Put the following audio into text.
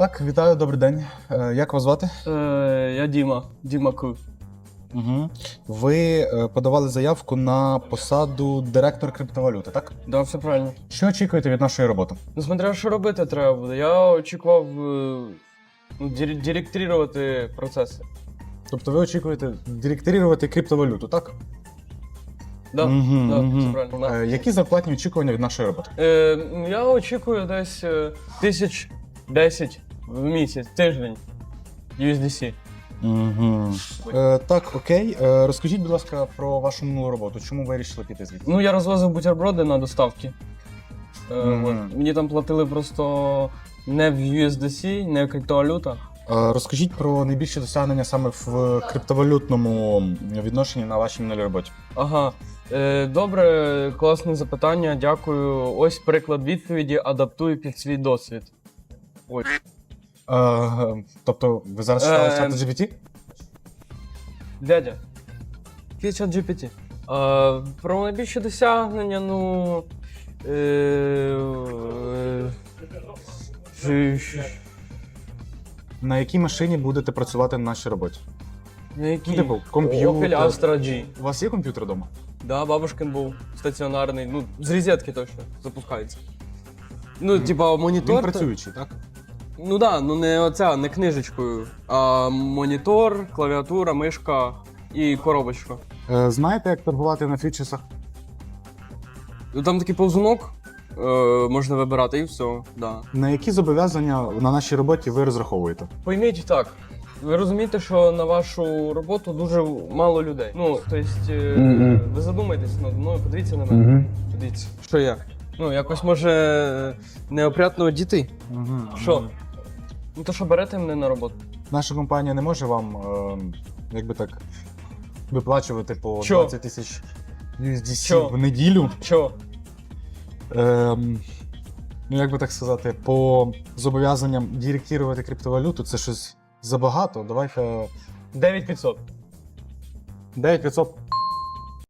Так, вітаю, добрий день. Е, Як вас звати? Е, я Діма. Діма Ку. Угу. Ви е, подавали заявку на посаду директора криптовалюти, так? Да, все правильно. Що очікуєте від нашої роботи? Ну, смотря що робити треба буде. Я очікував е, ну, дир- директорувати процеси. Тобто ви очікуєте директорувати криптовалюту, так? Да, Мгм, да, мгм. все правильно. Да. Е, Які зарплатні очікування від нашої роботи? Е, я очікую десь тисяч десять в місяць, тиждень. USDC. Угу. Е, так, окей. Е, розкажіть, будь ласка, про вашу минулу роботу. Чому ви вирішили піти звідси? Ну, я розвозив бутерброди на доставки. Е, Мгм. от. Мені там платили просто не в USDC, не в криптовалютах. Е, розкажіть про найбільші досягнення саме в криптовалютному відношенні на вашій минулій роботі. Ага. Е, добре, класне запитання. Дякую. Ось приклад відповіді. Адаптую під свій досвід. Ой. Е, тобто, ви зараз читали Е, чат GPT? Дядя. Який чат GPT? Е, про найбільші досягнення, ну. Е, е, На якій машині будете працювати на нашій роботі? на який? Ну, типу, комп'ютер. Opel Astra G. У вас є комп'ютер вдома? Да, бабушкин був стаціонарний. Ну, з розетки точно запускається. Ну, типа, монітор. Він працюючий, так? Ну да, ну не оця, не книжечкою, а монітор, клавіатура, мишка і коробочка. Е, знаєте, як торгувати на фьючерсах? Ну там такий повзунок е, можна вибирати і все. Да. На які зобов'язання на нашій роботі ви розраховуєте? Пойміть так. Ви розумієте, що на вашу роботу дуже мало людей. Ну, тобто, е, Мгм. ви задумайтесь над мною, подивіться на мене. Подивіться. Що я? Ну, якось може неопрятно діти. Угу. Що? Ну то що берете мене на роботу? Наша компанія не може вам, е, як би так, виплачувати по Що? 20 тисяч USDC Що? в неділю. Що? Ем, ну, як би так сказати, по зобов'язанням директувати криптовалюту це щось забагато. Давайте 9500. 9500